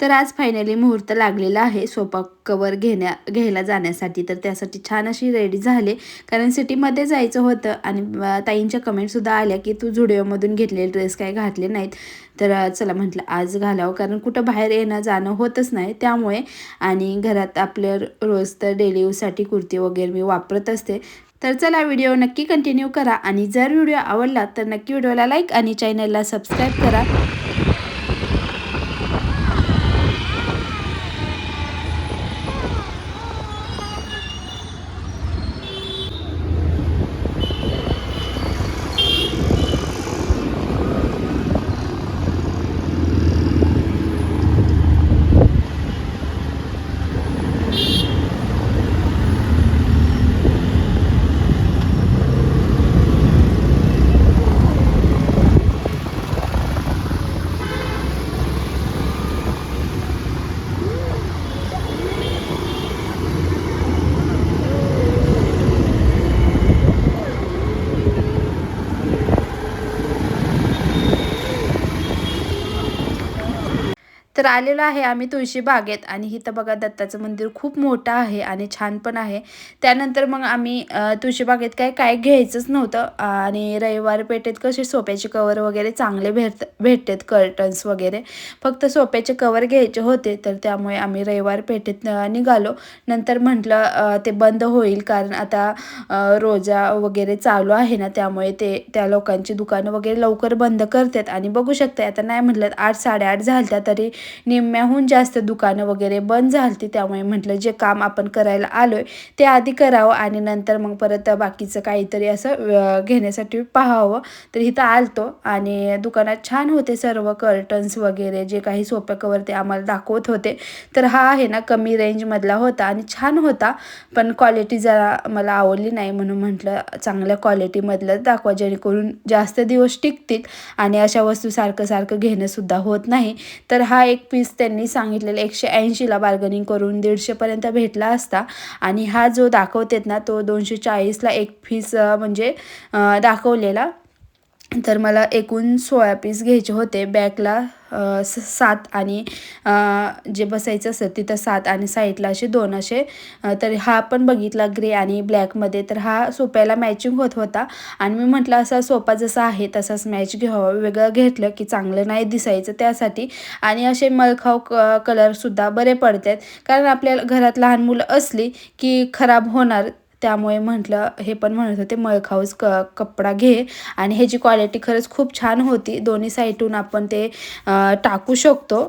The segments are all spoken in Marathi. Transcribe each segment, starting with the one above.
तर आज फायनली मुहूर्त लागलेला आहे. सोफा कवर घेण्या घ्यायला जाण्यासाठी. तर त्यासाठी छान अशी रेडी झाले. कारण सिटीमध्ये जायचं होतं आणि ताईंच्या कमेंटसुद्धा आल्या की तू झुडिओमधून घेतलेले ड्रेस काय घातले नाहीत. तर चला म्हटलं आज घालावं. कारण कुठं बाहेर येणं जाणं होतच नाही. त्यामुळे आणि घरात आपलं रोज तर डेली यूजसाठी कुर्ती वगैरे मी वापरत असते. तर चला व्हिडिओ नक्की कंटिन्यू करा. आणि जर व्हिडिओ आवडला तर नक्की व्हिडिओला लाईक आणि चॅनलला सबस्क्राईब करा. तर आलेलो आहे आम्ही तुळशी बागेत. आणि इथं बघा दत्ताचं मंदिर खूप मोठं आहे आणि छान पण आहे. त्यानंतर मग आम्ही तुळशी बागेत काय काय घ्यायचंच नव्हतं. आणि रविवार पेठेत कसे सोप्याचे कवर वगैरे चांगले भेट भेटतात कर्टन्स वगैरे. फक्त सोप्याचे कवर घ्यायचे होते तर त्यामुळे आम्ही रविवार पेठेत निघालो. नंतर म्हटलं ते बंद होईल कारण आता रोजा वगैरे चालू आहे ना त्यामुळे ते त्या लोकांची दुकानं वगैरे लवकर बंद करतात. आणि बघू शकता आता नाही म्हटलं आठ साडेआठ झालत्या तरी निम्म्याहून जास्त दुकानं वगैरे बंद झालती. त्यामुळे म्हटलं जे काम आपण करायला आलो आहे ते आधी करावं आणि नंतर मग परत बाकीचं काहीतरी असं घेण्यासाठी पाहावं. तर इथं आलतो आणि दुकानात छान होते सर्व कर्टन्स वगैरे जे काही सोप्या कवर ते आम्हाला दाखवत होते. तर हा आहे ना कमी रेंजमधला होता आणि छान होता. पण क्वालिटी जरा मला आवडली नाही म्हणून म्हटलं चांगल्या क्वालिटीमधलं दाखवा जेणेकरून जास्त दिवस टिकतील आणि अशा वस्तू सारखं सारखं घेणंसुद्धा होत नाही. तर हा एक पीस त्यांनी सांगितलेलं एकशे ऐंशीला बार्गनिंग करून दीडशेपर्यंत भेटला असता. आणि हा जो दाखवतेत ना तो दोनशे चाळीसला एक पीस म्हणजे दाखवलेला. तर मला एकूण सोळा पीस घ्यायचे होते. बॅकला स सात आणि जे बसायचं असतं तिथं सात आणि साईडला असे दोन असे तर हा पण बघितला ग्रे आणि ब्लॅकमध्ये तर हा सोप्याला मॅचिंग होत होता. आणि मी म्हटलं असा सोपा जसा आहे तसाच मॅच घ्यावा. वेगळं घेतलं की चांगलं नाही दिसायचं त्यासाठी. आणि असे मळखाव क कलरसुद्धा बरे पडतात. कारण आपल्या घरात लहान मुलं असली की खराब होणार त्यामुळे म्हटलं हे पण म्हणत होते मळखाऊस क कपडा घे. आणि ह्याची क्वालिटी खरंच खूप छान होती. दोन्ही साईडून आपण ते टाकू शकतो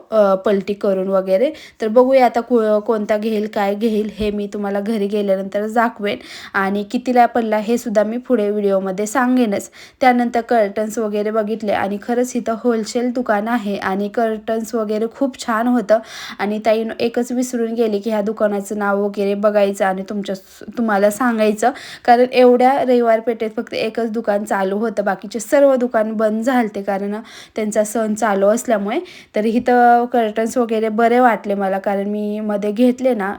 पलटी करून वगैरे. तर बघूया आता को कोणता घेईल काय घेईल हे मी तुम्हाला घरी गेल्यानंतर दाखवेन. आणि कितीला पडला हे सुद्धा मी पुढे व्हिडिओमध्ये सांगेनच. त्यानंतर कर्टन्स वगैरे बघितले आणि खरंच इथं होलसेल दुकान आहे आणि कर्टन्स वगैरे खूप छान होतं. आणि ताई एकच विसरून गेली की ह्या दुकानाचं नाव वगैरे बघायचं आणि तुमच्या तुम्हाला सांगायचं. कारण एवढ्या रविवार पेठेत फक्त एकच दुकान चालू होतं. बाकीचे सर्व दुकान बंद झालते. कारण त्यांचा सण चालू असल्यामुळे. तर इथं कर्टन्स वगैरे बरे वाटले मला. कारण मी मध्ये घेतले ना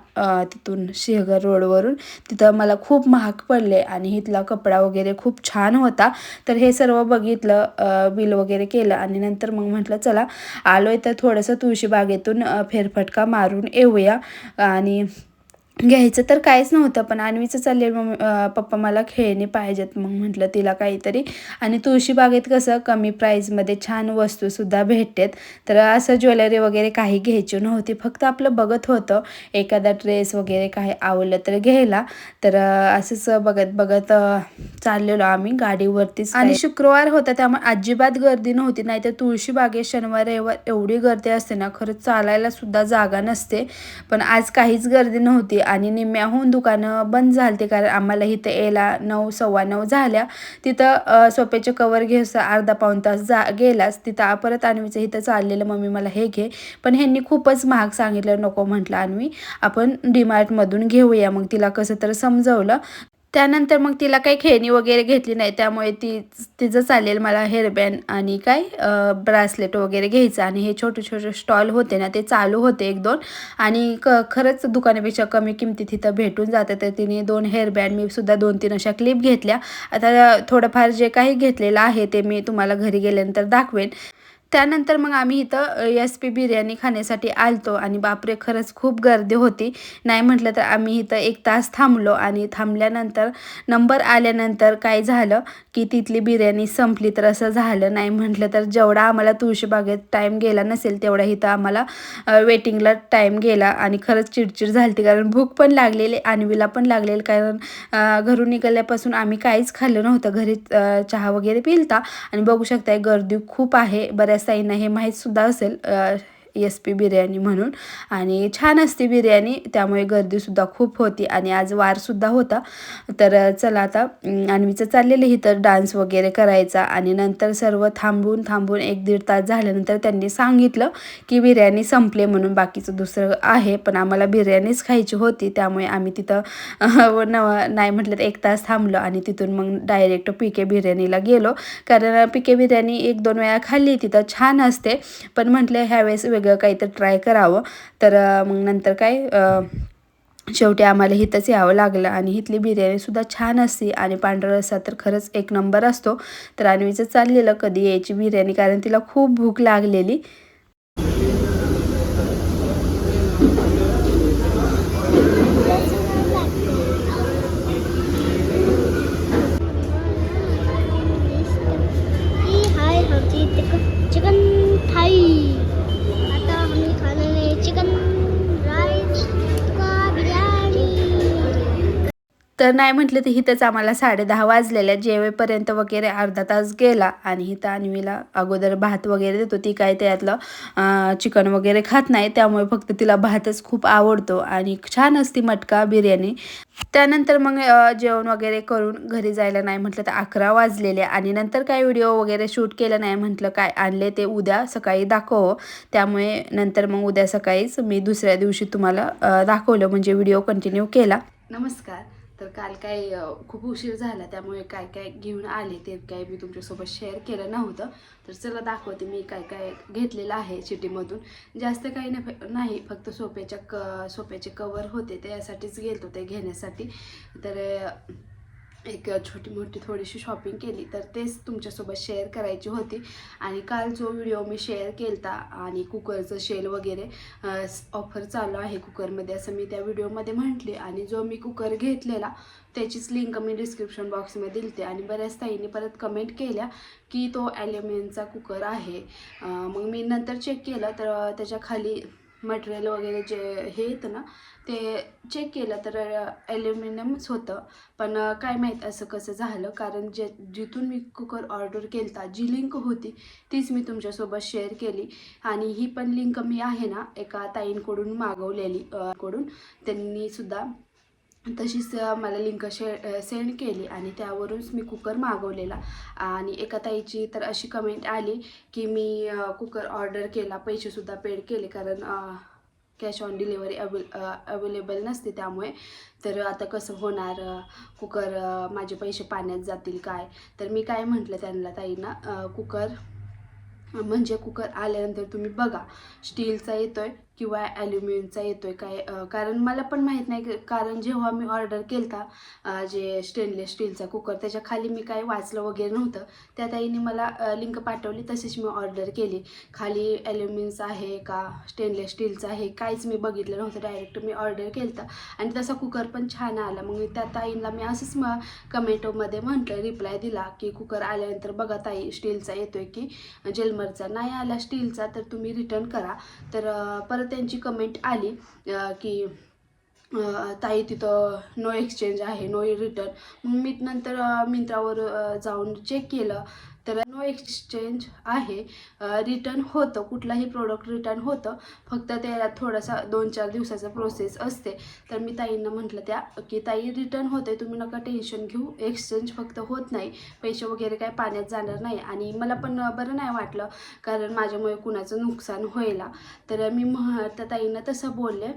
तिथून सिंहगड रोडवरून तिथं मला खूप महाग पडले. आणि इथला कपडा वगैरे खूप छान होता. तर हे सर्व बघितलं बिल वगैरे केलं. आणि नंतर मग म्हटलं चला आलो आहे तर थोडंसं तुळशीबागेतून फेरफटका मारून येऊया. आणि घ्यायचं तर काहीच नव्हतं पण अन्वीचं चालले मग पप्पा मला खेळणी पाहिजेत मग म्हटलं तिला काहीतरी. आणि तुळशीबागेत कसं कमी प्राईजमध्ये छान वस्तूसुद्धा भेटतात. तर असं ज्वेलरी वगैरे काही घ्यायची नव्हती फक्त आपलं बघत होतं. एखादा ड्रेस वगैरे काही आवडलं तर घ्यायला. तर असंच बघत बघत चाललेलो आम्ही गाडीवरतीच आणि शुक्रवार होता त्यामुळे अजिबात गर्दी नव्हती. नाहीतर तुळशीबागेत शनिवार रविवार एवढी गर्दी असते ना खरंच चालायला सुद्धा जागा नसते. पण आज काहीच गर्दी नव्हती. आणि निम्म्याहून दुकानं बंद झालते. कारण आम्हाला इथं यायला नऊ सव्वा नऊ झाल्या. तिथं सोप्याचे कवर घेस अर्धा पाऊण तास जा गेलाच तिथं परत आणवीचं इथं चाललेलं मम्मी मला हे घे. पण ह्यांनी खूपच महाग सांगितलं नको म्हटलं अन्वी आपण डीमार्टमधून घेऊया. मग तिला कसं तर समजवलं. त्यानंतर मग तिला काही खेळणी वगैरे घेतली नाही. त्यामुळे ती तिचं चालेल मला हेअरबँड आणि काय ब्रासलेट वगैरे घ्यायचं. आणि हे छोटे छोटे स्टॉल होते ना ते चालू होते एक दोन. आणि क खरंच दुकानापेक्षा कमी किमतीत तिथं भेटून जातं. तर तिने दोन हेअरबँड मी सुद्धा दोन तीन अशा क्लिप घेतल्या. आता थोडंफार जे काही घेतलेलं आहे ते मी तुम्हाला घरी गेल्यानंतर दाखवेन. त्यानंतर मग आम्ही इथं एस पी बिर्याणी खाण्यासाठी आलतो आणि बापरे खरंच खूप गर्दी होती. नाही म्हटलं तर आम्ही इथं एक तास थांबलो आणि थांबल्यानंतर नंबर आल्यानंतर काय झालं की तिथली बिर्याणी संपली तर असं झालं. नाही म्हटलं तर जेवढा आम्हाला तुळशीबागेत टाईम गेला नसेल तेवढा इथं आम्हाला वेटिंगला टाईम गेला आणि खरंच चिडचिड झाली कारण भूक पण लागलेली आणवीला पण लागलेली. कारण घरून निघाल्यापासून आम्ही काहीच खाल्लं नव्हतं. घरी चहा वगैरे पिलता. आणि बघू शकताय गर्दी खूप आहे. बऱ्याच ताईंना हे माहीतसुद्धा असेल एस पी बिर्याणी म्हणून. आणि छान असते बिर्याणी त्यामुळे गर्दीसुद्धा खूप होती आणि आज वारसुद्धा होता. तर चला आता अं, अन्वीचं चाललेलं इथं डान्स वगैरे करायचा आणि नंतर सर्व थांबून थांबून एक दीड तास झाल्यानंतर त्यांनी सांगितलं की बिर्याणी संपले म्हणून बाकीचं दुसरं आहे पण आम्हाला बिर्याणीच खायची होती त्यामुळे आम्ही तिथं न नाही म्हटलं तर एक तास थांबलो आणि तिथून मग डायरेक्ट पी के बिर्याणीला गेलो. कारण पी के बिर्याणी एक दोन वेळा खाल्ली तिथं छान असते. पण म्हटलं ह्यावेळेस वेगळं काहीतरी ट्राय करावं. तर मग नंतर काय शेवटी आम्हाला हिथंच यावं लागलं. आणि इथली बिर्याणीसुद्धा छान असते आणि पांढरा रस्सा तर खरंच एक नंबर असतो. तर आणवीचं चाललेलं कधी यायची बिर्याणी कारण तिला खूप भूक लागलेली. तर नाही म्हटलं तर इथंच आम्हाला साडे दहा वाजलेल्या जेवेपर्यंत वगैरे अर्धा तास गेला आणि इथं अन्वीला अगोदर भात वगैरे देतो ती काय त्यातलं चिकन वगैरे खात नाही. त्यामुळे फक्त तिला भातच खूप आवडतो आणि छान असती मटका बिर्याणी. त्यानंतर मग जेवण वगैरे करून घरी जायला नाही म्हटलं तर अकरा वाजलेले आणि नंतर काय व्हिडिओ वगैरे शूट केलं नाही म्हटलं काय आणले ते उद्या सकाळी दाखव. त्यामुळे नंतर मग उद्या सकाळीच मी दुसऱ्या दिवशी तुम्हाला दाखवलं म्हणजे व्हिडिओ कंटिन्यू केला. नमस्कार. तर काल काय खूप उशीर झाला त्यामुळे काय काय घेऊन आले ते काय मी तुमच्यासोबत शेअर केलं नव्हतं. तर चला दाखवते मी काय काय घेतलेलं आहे सिटीमधून. जास्त काही नाही नाही फक्त सोप्याच्या क सोप्याचे कवर होते त्यासाठीच गेलो ते घेण्यासाठी. तर एक छोटी मोठी थोडीशी शॉपिंग केली तर तेच तुमच्यासोबत शेअर करायची होती. आणि काल जो व्हिडिओ मी शेअर केलता आणि कुकरचं शेल वगैरे ऑफर चालू आहे कुकरमध्ये असं मी त्या व्हिडिओमध्ये म्हटले. आणि जो मी कुकर घेतलेला त्याचीच लिंक मी डिस्क्रिप्शन बॉक्समध्ये दिलते. आणि बऱ्याच ताईंनी परत कमेंट केल्या की तो ॲल्युमिनियमचा कुकर आहे. मग मी नंतर चेक केलं तर त्याच्याखाली मटेरियल वगैरे जे हे येतं ना ते चेक केलं तर ॲल्युमिनियमच होतं. पण काय माहीत असं कसं झालं. कारण जे जिथून मी कुकर ऑर्डर केलता जी लिंक होती तीच मी तुमच्यासोबत शेअर केली. आणि ही पण लिंक मी आहे ना एका ताईंकडून मागवलेली कडून त्यांनीसुद्धा तशीच मला लिंक शे सेंड केली आणि त्यावरूनच मी कुकर मागवलेला. आणि एका ताईची तर अशी कमेंट आली की मी कुकर ऑर्डर केला पैसेसुद्धा पेड केले कारण cash on delivery avail available नसते त्यामुळे. तर आता कसं होणार कुकर माझे पैसे पाण्यात जातील काय? तर मी काय म्हटलं त्यांना ताईंना कुकर म्हणजे कुकर आल्यानंतर तुम्ही बघा स्टीलचा येतो आहे किंवा ॲल्युमिनियमचा येतोय काय कारण मला पण माहीत नाही कारण जेव्हा मी ऑर्डर केलता जे स्टेनलेस स्टीलचा कुकर त्याच्याखाली मी काय वाचलं वगैरे नव्हतं. त्या ताईने मला लिंक पाठवली तशीच मी ऑर्डर केली. खाली ॲल्युमिनियमचा आहे का स्टेनलेस स्टीलचा आहे काहीच मी बघितलं नव्हतं डायरेक्ट मी ऑर्डर केलं आणि तसा कुकर पण छान आला. मग मी त्या ताईंना मी असंच मग कमेंटोमध्ये म्हटलं रिप्लाय दिला की कुकर आल्यानंतर बघा ताई स्टीलचा येतोय की जेलमरचा नाही आला स्टीलचा तर तुम्ही रिटर्न करा. तर परत त्यांची कमेंट आली की ताई तिथं नो एक्सचेंज आहे नो रिटर्न मग मी नंतर मिंत्रावर जाऊन चेक केलं. तर नो एक्सचेंज आहे. रिटर्न होतं. कुठलाही प्रोडक्ट रिटर्न होतं. फक्त त्याला थोडासा दोन चार दिवसाचा प्रोसेस असते. तर मी ताईंना म्हटलं त्या की ताई रिटर्न होते तुम्ही नका टेन्शन घेऊ. एक्सचेंज फक्त होत नाही. पैसे वगैरे काय पाण्यात जाणार नाही. आणि मला पण बरं नाही वाटलं कारण माझ्यामुळे कुणाचं नुकसान व्हायला. तर मी मह त्या ताईंना तसं बोलले.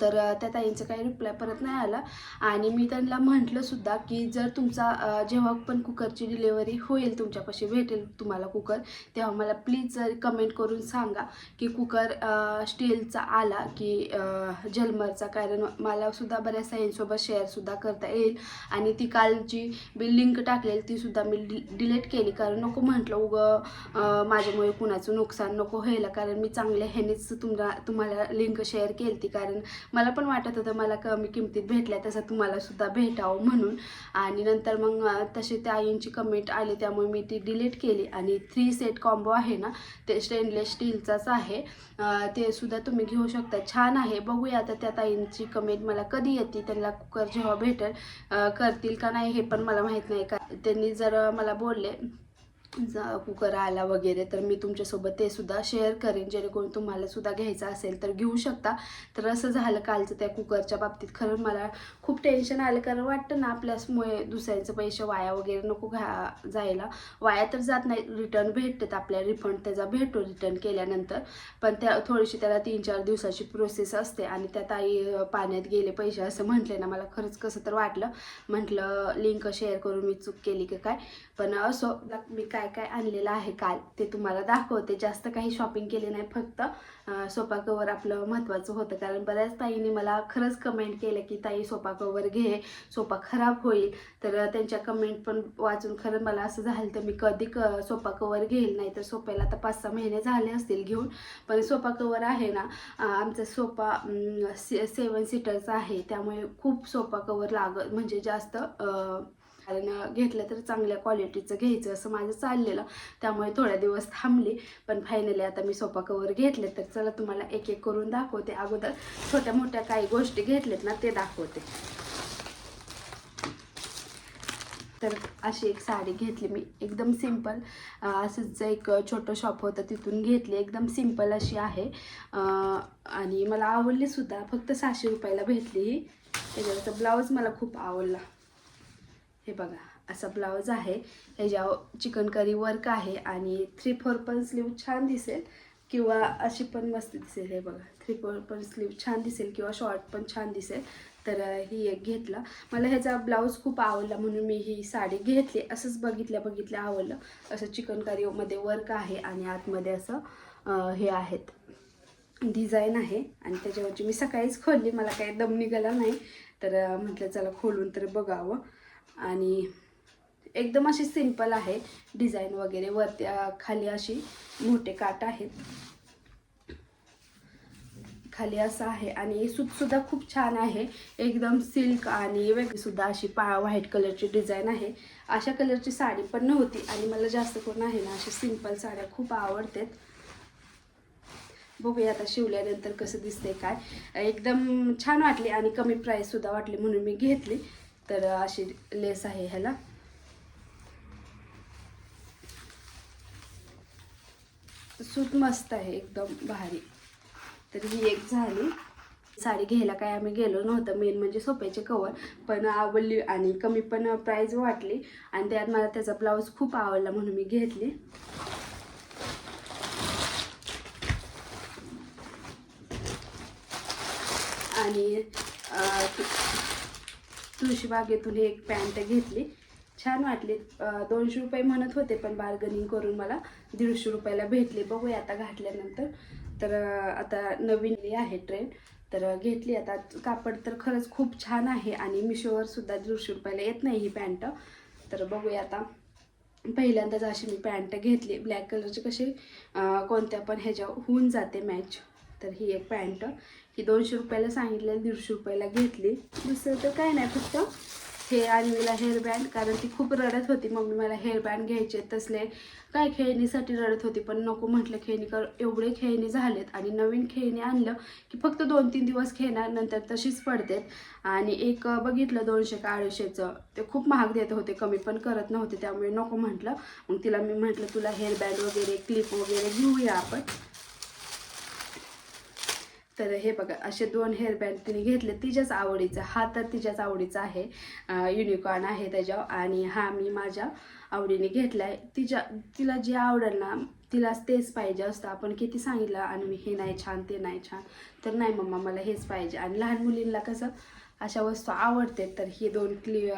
तर त्या ताईंचं काही रिप्लाय परत नाही आला. आणि मी त्यांना म्हटलं सुद्धा की जर तुमचा जेव्हा पण कुकरची डिलेवरी होईल तुमच्यापाशी भेटेल तुम्हाला कुकर तेव्हा मला प्लीज जर कमेंट करून सांगा की कुकर स्टीलचा आला की जलमरचा कारण मलासुद्धा बऱ्याच ताईंसोबत शेअरसुद्धा करता येईल. आणि ती काल जी मी लिंक टाकलेली तीसुद्धा मी डि डिलीट केली. कारण नको म्हटलं उगं माझ्यामुळे कुणाचं नुकसान नको व्हायला. कारण मी चांगल्या ह्यानेच तुम्हाला तुम्हाला लिंक शेअर केली ती कारण मला पण वाटत होतं मला कमी किमतीत भेटल्या तसं तुम्हाला सुद्धा भेटावं म्हणून. आणि नंतर मग तसे त्या आईंची कमेंट आली त्यामुळे मी ती डिलीट केली. आणि थ्री सेट कॉम्बो आहे ना ते स्टेनलेस स्टीलचाच आहे. ते सुद्धा तुम्ही घेऊ शकता. छान आहे. बघूया आता त्या ताईंची कमेंट मला कधी येते त्यांना कुकर जेव्हा भेटेल करतील का नाही हे पण मला माहीत नाही. का त्यांनी जर मला बोलले जा कुकर आला वगैरे तर मी तुमच्यासोबत ते सुद्धा शेअर करेन. जेणेकरून तुम्हाला सुद्धा घ्यायचं असेल तर घेऊ शकता. तर असं झालं कालचं त्या कुकरच्या बाबतीत. खरं मला खूप टेन्शन आलं. कारण वाटतं ना आपल्यामुळे दुसऱ्यांचे पैसे वाया वगैरे नको घा जायला. वाया तर जात नाही. रिटर्न भेटतात आपल्या रिफंड त्याचा भेटतो रिटर्न केल्यानंतर. पण त्या थोडीशी त्याला तीन चार दिवसाची प्रोसेस असते. आणि त्यात आई पाण्यात गेले पैसे. असं म्हटले ना मला. खरंच कसं तर वाटलं. म्हटलं लिंक शेअर करून मी चूक केली की काय? पण असो मी काय काय काय आणलेलं आहे काल ते तुम्हाला दाखवते. जास्त काही शॉपिंग केली नाही फक्त सोफा कवर आपलं महत्त्वाचं होतं. कारण बऱ्याच ताईंनी मला खरंच कमेंट केलं की ताई सोफा कवर घे सोफा खराब होईल. तर त्यांच्या कमेंट पण वाचून खरं मला असं झालं तर मी कधी क सोफा कवर घेईल नाही तर सोफ्याला आता पाच सहा महिने झाले असतील घेऊन. पण सोफा कवर आहे ना आमचा सोफा से सेवन सीटरचा आहे. त्यामुळे खूप सोफा कवर लागत म्हणजे जास्त कारण घेतलं तर चांगल्या क्वालिटीचं घ्यायचं असं माझं चाललेलं. त्यामुळे थोड्या दिवस थांबली. पण फायनली आता मी सोफा कवर घेतले. तर चला तुम्हाला एक एक करून दाखवते. अगोदर छोट्या मोठ्या काही गोष्टी घेतल्यात ना ते दाखवते. तर अशी एक साडी घेतली मी. एकदम सिंपल असंच एक छोटं शॉप होतं तिथून घेतली. एकदम सिंपल अशी आहे. आणि मला आवडली सुद्धा. फक्त सहाशे रुपयाला भेटली ही. त्याच्यावरचा ब्लाऊज मला खूप आवडला. हे बघा असा ब्लाऊज आहे. ह्याच्यावर चिकनकरी वर्क आहे आणि थ्री फोर पण स्लीव छान दिसेल किंवा अशी पण मस्त दिसेल. हे बघा थ्री फोर पण स्लीव छान दिसेल किंवा शॉर्ट पण छान दिसेल. तर ही एक घेतला. मला ह्याचा ब्लाऊज खूप आवडला म्हणून मी ही साडी घेतली. असंच बघितल्या बघितल्या आवडलं. असं चिकनकारीमध्ये वर्क आहे आणि आतमध्ये असं हे आहेत. डिझाईन आहे आणि त्याच्यावरची मी सकाळीच खोलली. मला काही दम निघाला नाही. तर म्हटलं चला खोलून तर बघावं. आणि एकदम अशी सिंपल आहे. डिझाईन वगैरे वरती खाली अशी मोठे काट आहेत. खाली असं आहे आणि सूतसुद्धा खूप छान आहे. एकदम सिल्क आणि वेगळीसुद्धा अशी पा व्हाईट कलरची डिझाईन आहे. अशा कलरची साडी पण नव्हती आणि मला जास्त करून आहे ना अशा सिंपल साड्या खूप आवडतात. बघूया आता शिवल्यानंतर कसं दिसतंय काय. एकदम छान वाटली आणि कमी प्राईससुद्धा वाटली म्हणून मी घेतली. तर अशी लेस आहे ह्याला. सूट मस्त आहे एकदम भारी. तर ही एक झाली. साडी घ्यायला काय आम्ही गेलो नव्हतं मेन म्हणजे सोप्याचे कवर पण आवडली आणि कमी पण प्राईज वाटली. आणि त्यात मला त्याचा ब्लाऊज खूप आवडला म्हणून मी घेतली आणि अं, तु- तुळशीबागेतून एक पॅन्ट घेतली. छान वाटली. दोनशे रुपये म्हणत होते पण बार्गनिंग करून मला दीडशे रुपयाला भेटली. बघूया आता घातल्यानंतर. तर आता नवीन आहे ट्रेन तर घेतली. आता कापड तर खरंच खूप छान आहे आणि मिशोवर सुद्धा दीडशे रुपयाला येत नाही ही पॅन्ट. तर बघूया आता. पहिल्यांदाच अशी मी पॅन्ट घेतली. ब्लॅक कलरची कशी कोणत्या पण ह्याच्या होऊन जाते मॅच तर ही एक पॅन्ट ही दोनशे रुपयाला सांगितलेली दीडशे रुपयाला घेतली. दुसरं तर काय नाही फक्त हे आणलेला हेअरबँड कारण ती खूप रडत होती. मम्मी मला हेअरबँड घ्यायचे तसले. काय खेळणीसाठी रडत होती पण नको म्हटलं खेळणी कर एवढे खेळणी झालेत आणि नवीन खेळणी आणलं की फक्त दोन तीन दिवस खेळणार नंतर तशीच पडतात. आणि एक बघितलं दोनशे का अडीचशेचं ते खूप महाग देत होते कमी पण करत नव्हते त्यामुळे नको म्हटलं. मग तिला मी म्हटलं तुला हेअरबँड वगैरे क्लिप वगैरे घेऊया आपण. तर हे बघा असे दोन हेअरबँड तिने घेतले. तिच्याच आवडीचा हा तर तिच्याच आवडीचा आहे. युनिकॉर्न आहे त्याच्यावर आणि हा मी माझ्या आवडीने घेतला आहे तिच्या तिला जे आवडेल ना तिला तेच पाहिजे असतं. आपण किती सांगितलं आणि मी हे नाही छान ते नाही छान. तर नाही मम्मा मला हेच पाहिजे. आणि लहान मुलींना कसं अशा वस्तू आवडते. तर हे दोन क्लि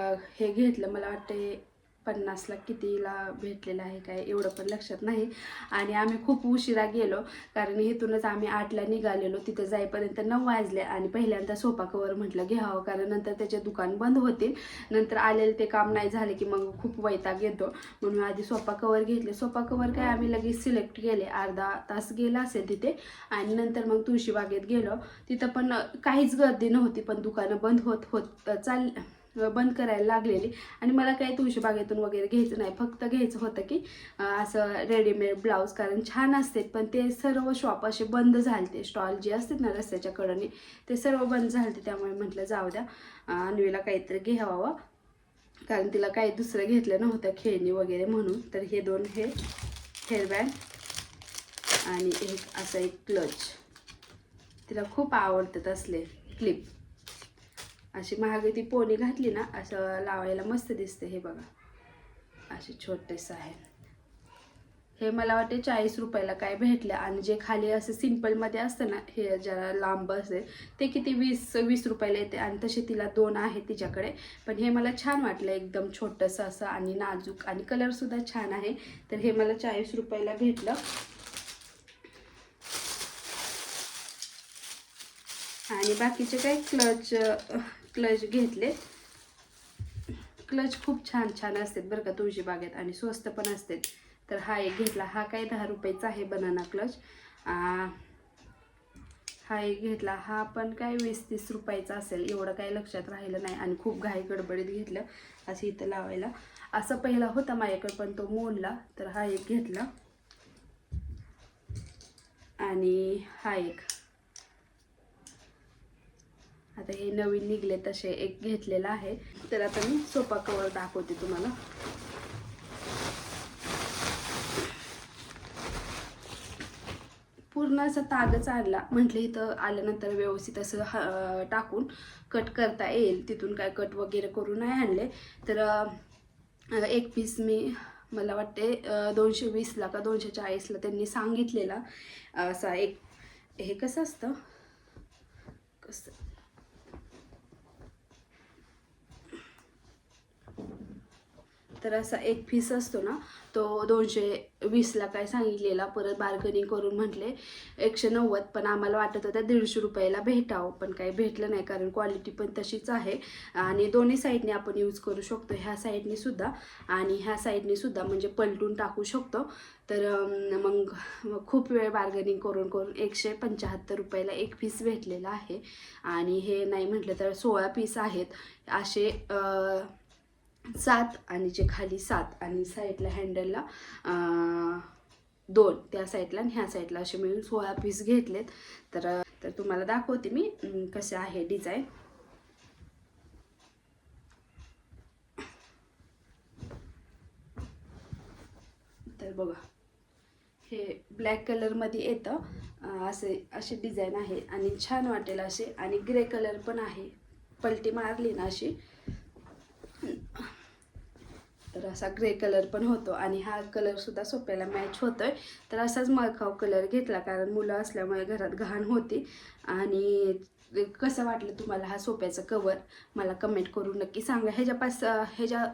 हे घेतलं. मला वाटते पन्नासला कितीला भेटलेलं आहे काय एवढं पण लक्षात नाही. आणि आम्ही खूप उशिरा गेलो कारण इथूनच आम्ही आठला निघालेलो तिथं जाईपर्यंत नऊ वाजले आणि पहिल्यांदा सोपा कवर म्हटलं घ्यावं हो, कारण नंतर त्याचे दुकान बंद होतील. नंतर आलेलं ते काम नाही झाले की मग खूप वैताग येतो. म्हणून आधी सोपा कवर घेतले. सोपा कवर काय आम्ही लगेच सिलेक्ट केले. अर्धा तास गेला असेल तिथे आणि नंतर मग तुळशीबागेत गेलो. तिथं पण काहीच गर्दी नव्हती पण दुकानं बंद होत होत चाल बंद करायला लागलेली. आणि मला काही तुळशीबागेतून वगैरे घ्यायचं नाही. फक्त घ्यायचं होतं की असं रेडीमेड ब्लाऊज कारण छान असते पण ते सर्व शॉप असे बंद झालते. स्टॉल जे असतात ना रस्त्याच्या कडेने ते सर्व बंद झालते. त्यामुळे म्हटलं जाऊ द्या. अन्वीला काहीतरी घ्यावं. कारण तिला काही दुसरं घेतलं नव्हतं खेळणी वगैरे म्हणून. तर हे दोन हे हेअरबँड आणि एक असं एक क्लच तिला खूप आवडतात असले क्लिप अशी महागे ती पोनी घातली ना असं लावायला मस्त दिसते हे बघा. असे छोटेसं आहे हे मला वाटते चाळीस रुपयाला काय भेटलं. आणि जे खाली असं सिम्पलमध्ये असतं ना हे जरा लांब असेल ते किती वीस वीस रुपयाला येते. आणि तसे तिला दोन आहे तिच्याकडे. पण हे मला छान वाटलं एकदम छोटंसं असं आणि नाजूक आणि कलरसुद्धा छान आहे. तर हे मला चाळीस रुपयाला भेटलं. आणि बाकीचे काय क्लच क्लच घेतले क्लच खूप छान छान असतात बरं का तुळशी बागेत आणि स्वस्त पण असते तर हा एक घेतला. हा काय दहा रुपयाचा आहे बनाना क्लच. हा एक घेतला. हा पण काय वीस तीस रुपयाचा असेल. एवढं काय लक्षात राहिलं नाही आणि खूप घाई गडबडीत घेतलं असं इथं लावायला. असं पहिला होता माझ्याकडे पण तो मोडला. तर हा एक घेतला. आणि हा एक. आता हे नवीन निघले तसे एक घेतलेला आहे. तर आता मी सोफा कवर दाखवते तुम्हाला. पूर्ण असा तागच आणला म्हटलं इथं आल्यानंतर व्यवस्थित असं ह- टाकून कट करता येईल. तिथून काय कट वगैरे करून नाही आणले. तर एक पीस मी मला वाटते दोनशे वीसला का दोनशे चाळीसला त्यांनी सांगितलेला. असा एक हे कसं असतं? कसं? तर असा एक पीस असतो ना तो दोनशे वीसला काय सांगितलेला परत बार्गनिंग करून म्हटले एकशे नव्वद पण आम्हाला वाटत होतं दीडशे रुपयाला भेटावं पण काही भेटलं नाही कारण क्वालिटी पण तशीच आहे. आणि दोन्ही साईडने आपण यूज करू शकतो ह्या साईडने सुद्धा. आणि ह्या साईडने सुद्धा म्हणजे पलटून टाकू शकतो. तर मग खूप वेळ बार्गनिंग करून करून एकशे पंच्याहत्तर रुपयाला एक पीस भेटलेला आहे. आणि हे नाही म्हटलं तर सोळा पीस आहेत. असे सात आणि जे खाली सात आणि साईडला हँडलला दोन त्या साईडला आणि ह्या साईडला असे मिळून सोळा पीस घेतलेत. तर तर तुम्हाला दाखवते मी कसे आहे डिझाईन तर बघा हे ब्लॅक कलरमध्ये येतं. असे असे डिझाईन आहे आणि छान वाटेल असे आणि ग्रे कलर पण आहे. पलटी मारली ना अशी. तर असा ग्रे कलर पण होतो आणि हा कलरसुद्धा सोप्याला मॅच होतो आहे तर असाच मळखाव कलर घेतला कारण मुलं असल्यामुळे घरात घाण होती. आणि कसं वाटलं तुम्हाला हा सोप्याचं कवर मला कमेंट करून नक्की सांगा. ह्याच्यापास ह्याच्या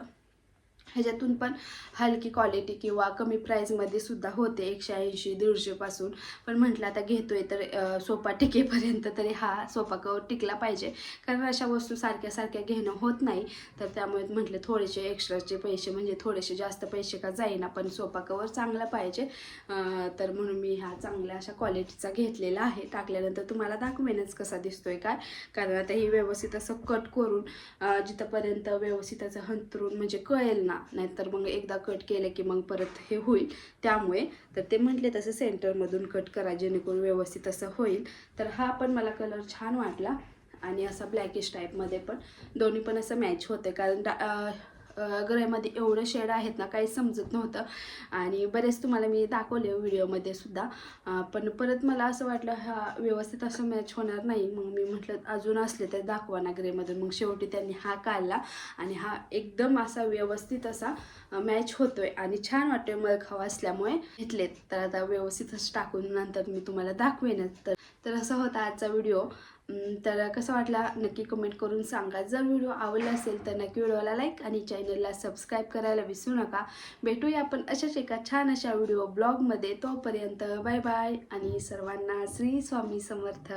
ह्याच्यातून पण हलकी क्वालिटी किंवा कमी प्राईजमध्ये सुद्धा होते एकशे ऐंशी दीडशेपासून पण म्हटलं आता घेतोय तर सोपा सोफा टिकेपर्यंत तरी हा सोफा कवर टिकला पाहिजे. कारण अशा वस्तू सारख्या सारख्या घेणं होत नाही. तर त्यामुळे म्हटलं थोडेसे एक्स्ट्राचे पैसे म्हणजे थोडेसे जास्त पैसे का जाईना पण सोफा कवर चांगला पाहिजे. तर म्हणून मी हा चांगल्या अशा क्वालिटीचा घेतलेला आहे. टाकल्यानंतर तुम्हाला दाखवेनच कसा दिसतोय काय. कारण आता हे व्यवस्थित असं कट करून जिथंपर्यंत व्यवस्थित असं हंतरून म्हणजे कळेल ना नाहीतर मग एकदा कट केलं की मग परत हे होईल. त्यामुळे तर ते म्हटले तसं सेंटरमधून कट करा जेणेकरून व्यवस्थित असं होईल. तर हा पण मला कलर छान वाटला. आणि असा ब्लॅकिश टाईपमध्ये पण. दोन्ही पण असं मॅच होते. कारण डा- ग्रेमध्ये एवढं शेड आहेत ना काही समजत नव्हतं. आणि बरेच तुम्हाला मी दाखवले व्हिडिओमध्ये सुद्धा. पण परत मला असं वाटलं हा व्यवस्थित असं मॅच होणार नाही. मग मी म्हटलं अजून असले तर दाखवा ना ग्रेमध्ये मग शेवटी त्यांनी हा काढला आणि हा एकदम असा व्यवस्थित असा मॅच होतोय. आणि छान वाटतोय मळखावा असल्यामुळे घेतलेत तर आता व्यवस्थितच टाकून नंतर मी तुम्हाला दाखवेनच तर तर असा होता आजचा व्हिडिओ. तर कसा वाटला नक्की कमेंट करून सांगा. जर व्हिडिओ आवडला असेल तर नक्की व्हिडिओला लाईक आणि चॅनलला सबस्क्राईब करायला विसरू नका. भेटूया आपण अशाच एका छान अशा व्हिडिओ ब्लॉगमध्ये तोपर्यंत बाय बाय आणि सर्वांना श्री स्वामी समर्थ.